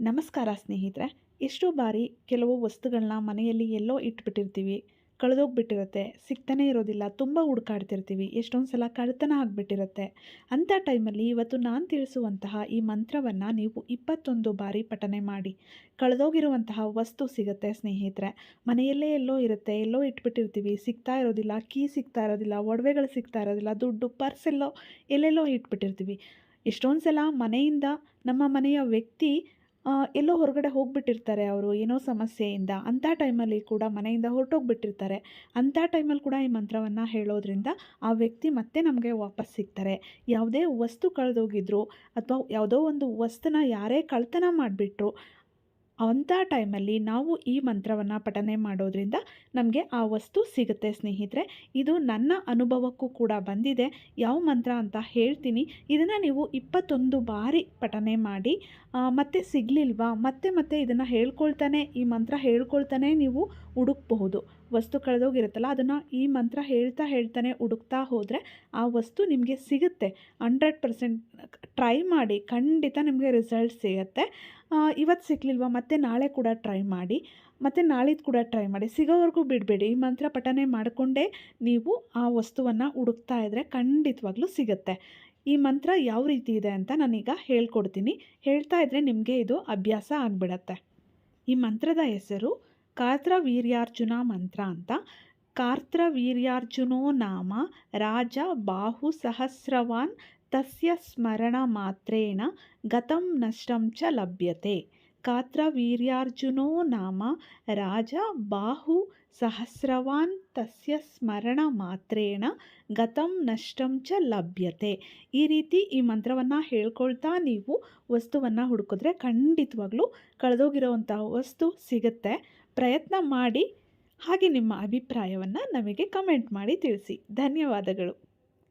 ನಮಸ್ಕಾರ ಸ್ನೇಹಿತರೆ, ಎಷ್ಟೋ ಬಾರಿ ಕೆಲವು ವಸ್ತುಗಳನ್ನ ಮನೆಯಲ್ಲಿ ಎಲ್ಲೋ ಇಟ್ಬಿಟ್ಟಿರ್ತೀವಿ, ಕಳೆದೋಗ್ಬಿಟ್ಟಿರುತ್ತೆ, ಸಿಗ್ತಾನೆ ಇರೋದಿಲ್ಲ, ತುಂಬ ಹುಡುಕಾಡ್ತಿರ್ತೀವಿ, ಎಷ್ಟೊಂದು ಸಲ ಕಳ್ತನ ಆಗಿಬಿಟ್ಟಿರುತ್ತೆ. ಅಂಥ ಟೈಮಲ್ಲಿ ಇವತ್ತು ನಾನು ತಿಳಿಸುವಂತಹ ಈ ಮಂತ್ರವನ್ನು ನೀವು ಇಪ್ಪತ್ತೊಂದು ಬಾರಿ ಪಠನೆ ಮಾಡಿ, ಕಳೆದೋಗಿರುವಂತಹ ವಸ್ತು ಸಿಗುತ್ತೆ ಸ್ನೇಹಿತರೆ. ಮನೆಯಲ್ಲೇ ಎಲ್ಲೋ ಇರುತ್ತೆ, ಎಲ್ಲೋ ಇಟ್ಬಿಟ್ಟಿರ್ತೀವಿ, ಸಿಗ್ತಾ ಇರೋದಿಲ್ಲ, ಕೀ ಸಿಗ್ತಾ ಇರೋದಿಲ್ಲ, ಒಡವೆಗಳು ಸಿಗ್ತಾ ಇರೋದಿಲ್ಲ, ದುಡ್ಡು, ಪರ್ಸ್ ಎಲ್ಲೋ, ಎಲ್ಲೆಲ್ಲೋ ಇಟ್ಬಿಟ್ಟಿರ್ತೀವಿ. ಎಷ್ಟೊಂದು ಸಲ ಮನೆಯಿಂದ ನಮ್ಮ ಮನೆಯ ವ್ಯಕ್ತಿ ಎಲ್ಲೋ ಹೊರಗಡೆ ಹೋಗ್ಬಿಟ್ಟಿರ್ತಾರೆ ಅವರು, ಏನೋ ಸಮಸ್ಯೆಯಿಂದ. ಅಂಥ ಟೈಮಲ್ಲಿ ಕೂಡ ಮನೆಯಿಂದ ಹೊರಟೋಗ್ಬಿಟ್ಟಿರ್ತಾರೆ. ಅಂಥ ಟೈಮಲ್ಲಿ ಕೂಡ ಈ ಮಂತ್ರವನ್ನು ಹೇಳೋದ್ರಿಂದ ಆ ವ್ಯಕ್ತಿ ಮತ್ತೆ ನಮಗೆ ವಾಪಸ್ ಸಿಗ್ತಾರೆ. ಯಾವುದೇ ವಸ್ತು ಕಳೆದೋಗಿದ್ರು ಅಥವಾ ಯಾವುದೋ ಒಂದು ವಸ್ತುನ ಯಾರೇ ಕಳ್ತನ ಮಾಡಿಬಿಟ್ರು ಅಂಥ ಟೈಮಲ್ಲಿ ನಾವು ಈ ಮಂತ್ರವನ್ನು ಪಠನೆ ಮಾಡೋದ್ರಿಂದ ನಮಗೆ ಆ ವಸ್ತು ಸಿಗುತ್ತೆ ಸ್ನೇಹಿತರೆ. ಇದು ನನ್ನ ಅನುಭವಕ್ಕೂ ಕೂಡ ಬಂದಿದೆ. ಯಾವ ಮಂತ್ರ ಅಂತ ಹೇಳ್ತೀನಿ. ಇದನ್ನು ನೀವು ಇಪ್ಪತ್ತೊಂದು ಬಾರಿ ಪಠನೆ ಮಾಡಿ ಮತ್ತೆ ಸಿಗಲಿಲ್ವಾ? ಮತ್ತೆ ಮತ್ತೆ ಇದನ್ನು ಹೇಳ್ಕೊಳ್ತಾನೆ, ಈ ಮಂತ್ರ ಹೇಳ್ಕೊಳ್ತಾನೆ ನೀವು ಹುಡುಕ್ಬಹುದು. ವಸ್ತು ಕಳೆದೋಗಿರುತ್ತಲ್ಲ, ಅದನ್ನು ಈ ಮಂತ್ರ ಹೇಳ್ತಾ ಹೇಳ್ತಾನೆ ಹುಡುಕ್ತಾ ಹೋದರೆ ಆ ವಸ್ತು ನಿಮಗೆ ಸಿಗುತ್ತೆ. ಹಂಡ್ರೆಡ್ ಪರ್ಸೆಂಟ್ ಟ್ರೈ ಮಾಡಿ, ಖಂಡಿತ ನಿಮಗೆ ರಿಸಲ್ಟ್ ಸಿಗುತ್ತೆ. ಇವತ್ತು ಸಿಗ್ಲಿಲ್ವಾ? ಮತ್ತೆ ನಾಳೆ ಕೂಡ ಟ್ರೈ ಮಾಡಿ. ಮತ್ತು ನಾಳಿದ್ದು ಕೂಡ ಟ್ರೈ ಮಾಡಿ. ಸಿಗೋವರೆಗೂ ಬಿಡಬೇಡಿ. ಈ ಮಂತ್ರ ಪಠನೆ ಮಾಡಿಕೊಂಡೇ ನೀವು ಆ ವಸ್ತುವನ್ನು ಹುಡುಕ್ತಾ ಇದ್ದರೆ ಖಂಡಿತವಾಗ್ಲೂ ಸಿಗುತ್ತೆ. ಈ ಮಂತ್ರ ಯಾವ ರೀತಿ ಇದೆ ಅಂತ ನಾನೀಗ ಹೇಳ್ಕೊಡ್ತೀನಿ. ಹೇಳ್ತಾ ಇದ್ದರೆ ನಿಮಗೆ ಇದು ಅಭ್ಯಾಸ ಆಗಿಬಿಡತ್ತೆ. ಈ ಮಂತ್ರದ ಹೆಸರು ಕಾರ್ತ್ರವೀರ್ಯಾರ್ಜುನ ಮಂತ್ರ ಅಂತ. ಕಾರ್ತ್ರ ವೀರ್ಯಾರ್ಜುನೋ ನಾಮ ರಾಜ ಬಾಹು ಸಹಸ್ರವಾನ್ ತಸ್ಯ ಸ್ಮರಣ ಮಾತ್ರೇಣ ಗತಂ ನಷ್ಟಂ ಚ ಲಭ್ಯತೆ. ಕಾರ್ತ್ರವೀರ್ಯಾರ್ಜುನೋ ನಾಮ ರಾಜ ಬಾಹು ಸಹಸ್ರವಾನ್ ತಸ್ಯ ಸ್ಮರಣ ಮಾತ್ರೇಣ ಗತಂ ನಷ್ಟಂ ಚ ಲಭ್ಯತೆ. ಈ ರೀತಿ ಈ ಮಂತ್ರವನ್ನು ಹೇಳ್ಕೊಳ್ತಾ ನೀವು ವಸ್ತುವನ್ನು ಹುಡುಕಿದ್ರೆ ಖಂಡಿತವಾಗ್ಲೂ ಕಳೆದೋಗಿರೋವಂತಹ ವಸ್ತು ಸಿಗುತ್ತೆ. ಪ್ರಯತ್ನ ಮಾಡಿ ಹಾಗೆ ನಿಮ್ಮ ಅಭಿಪ್ರಾಯವನ್ನು ನಮಗೆ ಕಮೆಂಟ್ ಮಾಡಿ ತಿಳಿಸಿ. ಧನ್ಯವಾದಗಳು.